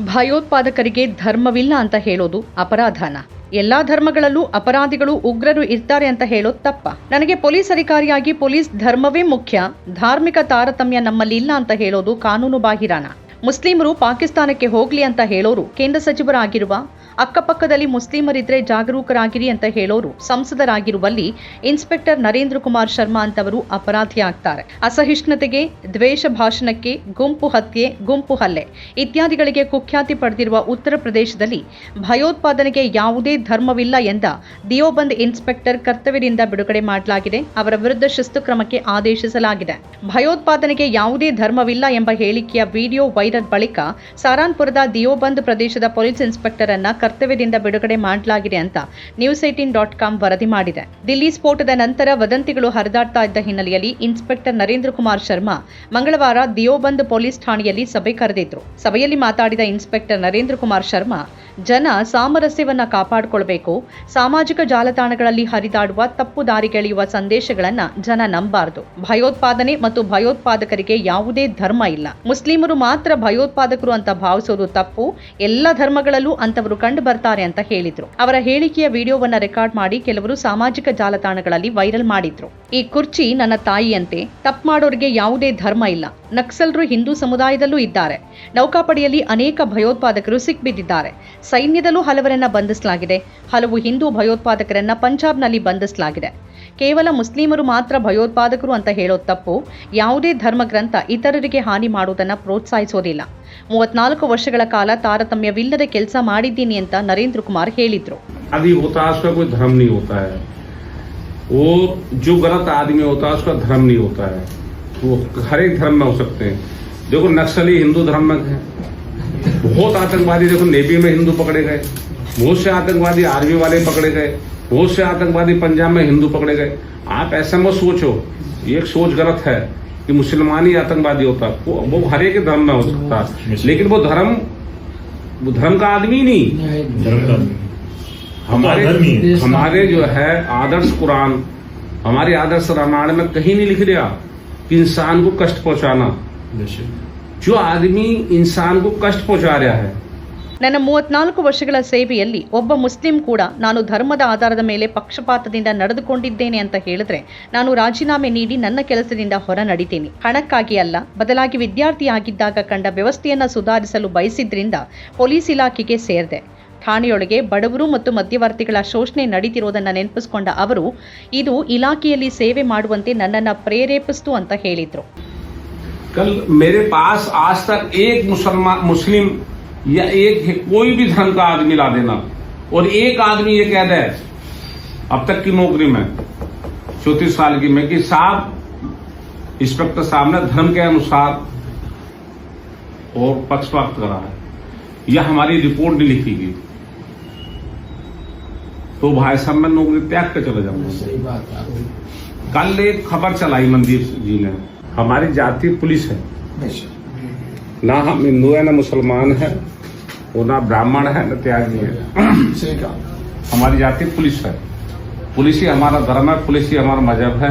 ಭಯೋತ್ಪಾದಕರಿಗೆ ಧರ್ಮವಿಲ್ಲ ಅಂತ ಹೇಳೋದು ಅಪರಾಧನ. ಎಲ್ಲಾ ಧರ್ಮಗಳಲ್ಲೂ ಅಪರಾಧಿಗಳು ಉಗ್ರರು ಇರ್ತಾರೆ ಅಂತ ಹೇಳೋದು ತಪ್ಪ. ನನಗೆ ಪೊಲೀಸ್ ಅಧಿಕಾರಿಯಾಗಿ ಪೊಲೀಸ್ ಧರ್ಮವೇ ಮುಖ್ಯ, ಧಾರ್ಮಿಕ ತಾರತಮ್ಯ ನಮ್ಮಲ್ಲಿ ಇಲ್ಲ ಅಂತ ಹೇಳೋದು ಕಾನೂನು ಬಾಹಿರಾನ ಮುಸ್ಲಿಮರು ಪಾಕಿಸ್ತಾನಕ್ಕೆ ಹೋಗ್ಲಿ ಅಂತ ಹೇಳೋರು ಕೇಂದ್ರ ಸಚಿವರಾಗಿರುವ ಅಕ್ಕಪಕ್ಕದಲ್ಲಿ ಮುಸ್ಲಿಮರಿದ್ರೆ ಜಾಗರೂಕರಾಗಿರಿ ಅಂತ ಹೇಳೋರು ಸಂಸದರಾಗಿರುವಲ್ಲಿ ಇನ್ಸ್ಪೆಕ್ಟರ್ ನರೇಂದ್ರ ಕುಮಾರ್ ಶರ್ಮಾ ಅಂತವರು ಅಪರಾಧಿ ಆಗ್ತಾರೆ ಅಸಹಿಷ್ಣುತೆಗೆ, ದ್ವೇಷ ಭಾಷಣಕ್ಕೆ, ಗುಂಪು ಹತ್ಯೆ, ಗುಂಪು ಹಲ್ಲೆ ಇತ್ಯಾದಿಗಳಿಗೆ ಕುಖ್ಯಾತಿ ಪಡೆದಿರುವ ಉತ್ತರ ಪ್ರದೇಶದಲ್ಲಿ ಭಯೋತ್ಪಾದನೆಗೆ ಯಾವುದೇ ಧರ್ಮವಿಲ್ಲ ಎಂದ ದಿಯೋಬಂದ್ ಇನ್ಸ್ಪೆಕ್ಟರ್ ಕರ್ತವ್ಯದಿಂದ ಬಿಡುಗಡೆ ಮಾಡಲಾಗಿದೆ. ಅವರ ವಿರುದ್ಧ ಶಿಸ್ತು ಕ್ರಮಕ್ಕೆ ಆದೇಶಿಸಲಾಗಿದೆ. ಭಯೋತ್ಪಾದನೆಗೆ ಯಾವುದೇ ಧರ್ಮವಿಲ್ಲ ಎಂಬ ಹೇಳಿಕೆಯ ವಿಡಿಯೋ ವೈರಲ್ ಬಳಿಕ ಸಾರಾನ್ಪುರದ ದಿಯೋಬಂದ್ ಪ್ರದೇಶದ ಪೊಲೀಸ್ ಇನ್ಸ್ಪೆಕ್ಟರ್ ಅನ್ನ ಕರ್ತವ್ಯದಿಂದ ಬಿಡುಗಡೆ ಮಾಡಲಾಗಿದೆ ಅಂತ ನ್ಯೂಸ್ ಏಟೀನ್ ಡಾಟ್ ಕಾಮ್ ವರದಿ ಮಾಡಿದೆ. ದಿಲ್ಲಿ ಸ್ಫೋಟದ ನಂತರ ವದಂತಿಗಳು ಹರಿದಾಡ್ತಾ ಇದ್ದ ಹಿನ್ನೆಲೆಯಲ್ಲಿ ಇನ್ಸ್ಪೆಕ್ಟರ್ ನರೇಂದ್ರ ಕುಮಾರ್ ಶರ್ಮಾ ಮಂಗಳವಾರ ದಿಯೋಬಂದ್ ಪೊಲೀಸ್ ಠಾಣೆಯಲ್ಲಿ ಸಭೆ ಕರೆದಿದ್ರು. ಸಭೆಯಲ್ಲಿ ಮಾತಾಡಿದ ಇನ್ಸ್ಪೆಕ್ಟರ್ ನರೇಂದ್ರ ಕುಮಾರ್ ಶರ್ಮಾ, ಜನ ಸಾಮರಸ್ಯವನ್ನ ಕಾಪಾಡಿಕೊಳ್ಬೇಕು, ಸಾಮಾಜಿಕ ಜಾಲತಾಣಗಳಲ್ಲಿ ಹರಿದಾಡುವ ತಪ್ಪು ದಾರಿಗೆಳೆಯುವ ಸಂದೇಶಗಳನ್ನ ಜನ ನಂಬಾರದು. ಭಯೋತ್ಪಾದನೆ ಮತ್ತು ಭಯೋತ್ಪಾದಕರಿಗೆ ಯಾವುದೇ ಧರ್ಮ ಇಲ್ಲ. ಮುಸ್ಲಿಮರು ಮಾತ್ರ ಭಯೋತ್ಪಾದಕರು ಅಂತ ಭಾವಿಸೋದು ತಪ್ಪು. ಎಲ್ಲ ಧರ್ಮಗಳಲ್ಲೂ ಅಂತವರು ಕಂಡು ಬರ್ತಾರೆ ಅಂತ ಹೇಳಿದ್ರು. ಅವರ ಹೇಳಿಕೆಯ ವಿಡಿಯೋವನ್ನ ರೆಕಾರ್ಡ್ ಮಾಡಿ ಕೆಲವರು ಸಾಮಾಜಿಕ ಜಾಲತಾಣಗಳಲ್ಲಿ ವೈರಲ್ ಮಾಡಿದ್ರು. ಈ ಕುರ್ಚಿ ನನ್ನ ತಾಯಿಯಂತೆ. ತಪ್ಪು ಮಾಡೋರಿಗೆ ಯಾವುದೇ ಧರ್ಮ ಇಲ್ಲ. ನಕ್ಸಲ್ರು ಹಿಂದೂ ಸಮುದಾಯದಲ್ಲೂ ಇದ್ದಾರೆ. ನೌಕಾಪಡೆಯಲ್ಲಿ ಅನೇಕ ಭಯೋತ್ಪಾದಕರು ಸಿಕ್ಬಿದ್ದಿದ್ದಾರೆ. ಸೈನ್ಯದಲ್ಲೂ ಹಲವರನ್ನ ಬಂಧಿಸಲಾಗಿದೆ. ಹಲವು ಹಿಂದೂ ಭಯೋತ್ಪಾದಕರನ್ನ ಪಂಜಾಬ್ನಲ್ಲಿ ಬಂಧಿಸಲಾಗಿದೆ. ಕೇವಲ ಮುಸ್ಲಿಮರು ಮಾತ್ರ ಭಯೋತ್ಪಾದಕರು ಅಂತ ಹೇಳೋದು ತಪ್ಪು. ಯಾವುದೇ ಧರ್ಮ ಗ್ರಂಥ ಇತರರಿಗೆ ಹಾನಿ ಮಾಡುವುದನ್ನು ಪ್ರೋತ್ಸಾಹಿಸೋದಿಲ್ಲ. ಮೂವತ್ನಾಲ್ಕು ವರ್ಷಗಳ ಕಾಲ ತಾರತಮ್ಯವಿಲ್ಲದೆ ಕೆಲಸ ಮಾಡಿದ್ದೀನಿ ಅಂತ ನರೇಂದ್ರ ಕುಮಾರ್ ಹೇಳಿದ್ರು आदि होता है उसका कोई धर्म नहीं होता है वो जो गलत आदमी होता है उसका धर्म नहीं होता है वो हर एक धर्म में हो सकते हैं देखो नक्सली हिंदू धर्म में है बहुत आतंकवादी देखो नेवी में हिंदू पकड़े गए बहुत से आतंकवादी आर्मी वाले पकड़े गए बहुत से आतंकवादी पंजाब में हिंदू पकड़े गए आप ऐसा मत सोचो ये एक सोच गलत है कि मुसलमान ही आतंकवादी होता। वो, वो हर एक धर्म में हो सकता लेकिन वो धर्म वो धर्म का आदमी नहीं। धर्म का हमारे धर्म ही है। हमारे जो है आदर्श कुरान हमारे आदर्श रामायण में कहीं नहीं लिख दिया कि इंसान को कष्ट पहुंचाना। जो आदमी इंसान को कष्ट पहुँचा रहा है ನನ್ನ ಮೂವತ್ನಾಲ್ಕು ವರ್ಷಗಳ ಸೇವೆಯಲ್ಲಿ ಒಬ್ಬ ಮುಸ್ಲಿಂ ಕೂಡ ನಾನು ಧರ್ಮದ ಆಧಾರದ ಮೇಲೆ ಪಕ್ಷಪಾತದಿಂದ ನಡೆದುಕೊಂಡಿದ್ದೇನೆ ಅಂತ ಹೇಳಿದ್ರೆ ನಾನು ರಾಜೀನಾಮೆ ನೀಡಿ ನನ್ನ ಕೆಲಸದಿಂದ ಹೊರ ನಡಿತೀನಿ. ಹಣಕ್ಕಾಗಿ ಅಲ್ಲ, ಬದಲಾಗಿ ವಿದ್ಯಾರ್ಥಿಯಾಗಿದ್ದಾಗ ಕಂಡ ವ್ಯವಸ್ಥೆಯನ್ನು ಸುಧಾರಿಸಲು ಬಯಸಿದ್ರಿಂದ ಪೊಲೀಸ್ ಇಲಾಖೆಗೆ ಸೇರಿದೆ. ಠಾಣೆಯೊಳಗೆ ಬಡವರು ಮತ್ತು ಮಧ್ಯವರ್ತಿಗಳ ಶೋಷಣೆ ನಡೀತಿರೋದನ್ನು ನೆನಪಿಸಿಕೊಂಡ ಅವರು, ಇದು ಇಲಾಖೆಯಲ್ಲಿ ಸೇವೆ ಮಾಡುವಂತೆ ನನ್ನನ್ನು ಪ್ರೇರೇಪಿಸ್ತು ಅಂತ ಹೇಳಿದರು. ಕಲ್, ಮೇರೆ ಪಾಸ್ ಆಜ್ ತಕ್ ಏಕ ಮುಸಲ್ಮಾನ್ ಮುಸ್ಲಿಂ या एक कोई भी धर्म का आदमी ला देना। और एक आदमी ये कह दे अब तक की नौकरी में चौतीस साल की में कि साहब इंस्पेक्टर साहब ने धर्म के अनुसार और पक्षपात करा है। यह हमारी रिपोर्ट नहीं लिखी गई। तो भाई साहब मैं नौकरी त्याग कर चले जाऊँगा। सही बात कल एक खबर चलाई मंदिर जी ने हमारी जाति पुलिस है। ना हम हिंदू है ना मुसलमान है और ना ब्राह्मण है ना त्यागी है। सही कहा। हमारी जाति पुलिस है। पुलिस ही हमारा धर्म है पुलिस ही हमारा मज़हब है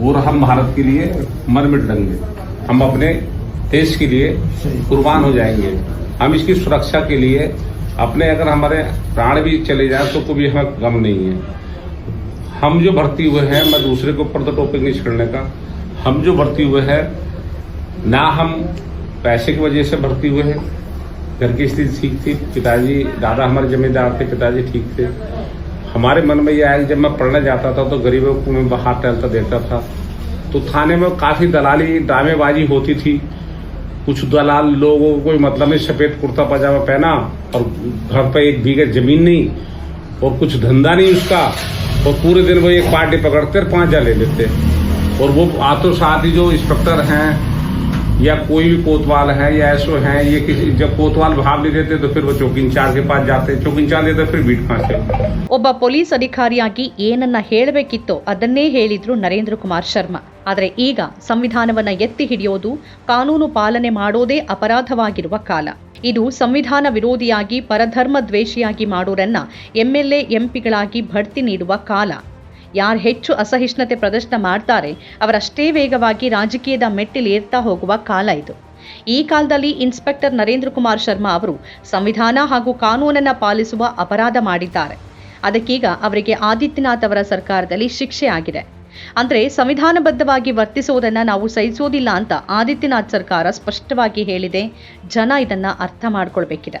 और हम भारत के लिए मर मिट देंगे। हम अपने देश के लिए कुर्बान हो जाएँगे। हम इसकी सुरक्षा के लिए अपने अगर हमारे प्राण भी चले जाए तो कोई हमें गम नहीं है। हम जो भर्ती हुए हैं मैं दूसरे के ऊपर तो टॉपिक नहीं छिड़ने का। हम जो भर्ती हुए हैं ना हम पैसे की वजह से भर्ती हुए हैं। घर की स्थिति ठीक थी। पिताजी, दादा हमारे जमींदार थे, पिताजी ठीक थे। हमारे मन में यह आया कि जब मैं पढ़ने जाता था तो गरीबों को मैं बाहर टहलता देखता था। तो थाने में काफ़ी दलाली, ड्रामेबाजी होती थी। कुछ दलाल लोगों को कोई मतलब नहीं, सफ़ेद कुर्ता, पजामा पहना और घर पर एक बीघे ज़मीन नहीं और कुछ धंधा नहीं उसका और पूरे दिन वो एक पार्टी पकड़ते और पाँच ले लेते। और वो आतो साथ ही जो इंस्पेक्टर हैं या कोई भी कोतवाल है या ऐसो हैं ये किसी जब कोतवाल भाव नहीं देते तो फिर वो चौकी इंचार्ज के पास जाते चौकी इंचार्ज देते फिर बीट कहाँ से ಒಬ್ಬ ಪೊಲೀಸ್ ಅಧಿಕಾರಿಯಾಗಿ ಏನನ್ನ ಹೇಳಬೇಕಿತ್ತೋ ಅದನ್ನೇ ಹೇಳಿದ್ರು ನರೇಂದ್ರ ಕುಮಾರ್ ಶರ್ಮಾ ಆದರೆ ಈಗ ಸಂವಿಧಾನವನ್ನ ಎತ್ತಿ ಹಿಡಿಯೋದು ಕಾನೂನು ಪಾಲನೆ ಮಾಡೋದೇ ಅಪರಾಧವಾಗಿರುವ ಕಾಲ ಇದು ಸಂವಿಧಾನ ವಿರೋಧಿಯಾಗಿ ಪರಧರ್ಮ ದ್ವೇಷಿಯಾಗಿ ಮಾಡೋರನ್ನ ಎಂಎಲ್ಎ ಎಂಪಿಗಳಾಗಿ ಬಡ್ತಿ ನೀಡುವ ಕಾಲ ಯಾರು ಹೆಚ್ಚು ಅಸಹಿಷ್ಣುತೆ ಪ್ರದರ್ಶನ ಮಾಡ್ತಾರೆ, ಅವರಷ್ಟೇ ವೇಗವಾಗಿ ರಾಜಕೀಯದ ಮೆಟ್ಟಿಲೇರ್ತಾ ಹೋಗುವ ಕಾಲ ಇದು. ಈ ಕಾಲದಲ್ಲಿ ಇನ್ಸ್ಪೆಕ್ಟರ್ ನರೇಂದ್ರ ಕುಮಾರ್ ಶರ್ಮಾ ಅವರು ಸಂವಿಧಾನ ಹಾಗೂ ಕಾನೂನನ್ನು ಪಾಲಿಸುವ ಅಪರಾಧ ಮಾಡಿದ್ದಾರೆ. ಅದಕ್ಕೀಗ ಅವರಿಗೆ ಆದಿತ್ಯನಾಥ್ ಅವರ ಸರ್ಕಾರದಲ್ಲಿ ಶಿಕ್ಷೆ ಆಗಿದೆ. ಅಂದರೆ ಸಂವಿಧಾನಬದ್ಧವಾಗಿ ವರ್ತಿಸುವುದನ್ನು ನಾವು ಸಹಿಸೋದಿಲ್ಲ ಅಂತ ಆದಿತ್ಯನಾಥ್ ಸರ್ಕಾರ ಸ್ಪಷ್ಟವಾಗಿ ಹೇಳಿದೆ, ಜನ ಇದನ್ನು ಅರ್ಥ ಮಾಡ್ಕೊಳ್ಬೇಕಿದೆ.